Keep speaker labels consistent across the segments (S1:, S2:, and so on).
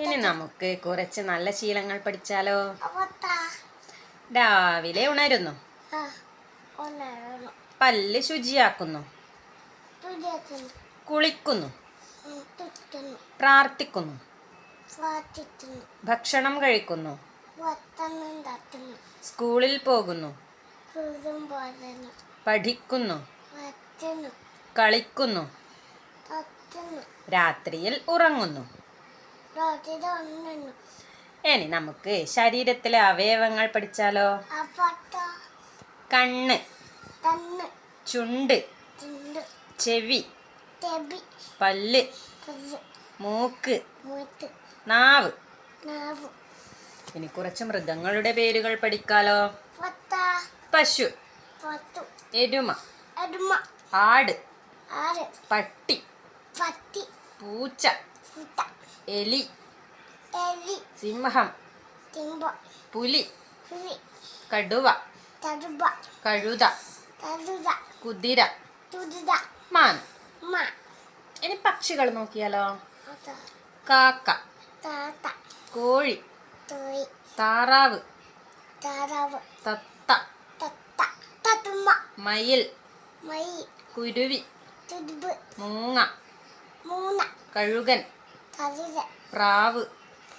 S1: ഇനി നമുക്ക് കുറച്ച് നല്ല ശീലങ്ങൾ പഠിച്ചാലോ? രാവിലെ ഉണരുന്നു. പല്ല് ശുചിയാക്കുന്നു. കുളിക്കുന്നു. പ്രാർത്ഥിക്കുന്നു. ഭക്ഷണം കഴിക്കുന്നു. സ്കൂളിൽ പോകുന്നു. പഠിക്കുന്നു. കളിക്കുന്നു. രാത്രിയിൽ ഉറങ്ങുന്നു. ഇനി നമുക്ക് ശരീരത്തിലെ അവയവങ്ങൾ പഠിച്ചാലോ? കണ്ണ്. ചുണ്ട്. ചെവി. പല്ല്. മൂക്ക്. നാവ്. ഇനി കുറച്ച് മൃഗങ്ങളുടെ പേരുകൾ പഠിക്കാലോ? പശു. എരുമ. ആട്. പട്ടി. പൂച്ച. എലി.
S2: എലി.
S1: സിംഹം.
S2: സിംഹം
S1: പുലി.
S2: പുലി.
S1: കടുവ.
S2: കടുവ.
S1: കഴുത.
S2: കഴുത
S1: കുതിര.
S2: കുതിര.
S1: മാൻ.
S2: മാൻ
S1: ഇനി പക്ഷികൾ നോക്കിയാലോ?
S2: കാക്ക
S1: കാക്ക.
S2: താത്ത.
S1: കോഴി.
S2: കോഴി
S1: താറാവ്.
S2: താറാവ്.
S1: തത്ത.
S2: തത്ത. തത്തുമ്മ.
S1: മയിൽ.
S2: മയിൽ.
S1: കുരുവി.
S2: കുരുവ്
S1: മൂങ്ങ.
S2: മൂങ്ങ.
S1: കഴുകൻ.
S2: കരുത
S1: പ്രാവ്.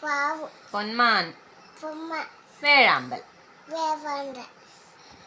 S2: പാവു
S1: പൊന്മാൻ.
S2: പൊമ്മ
S1: വേഴാമ്പൽ.
S2: വേവാണ്ട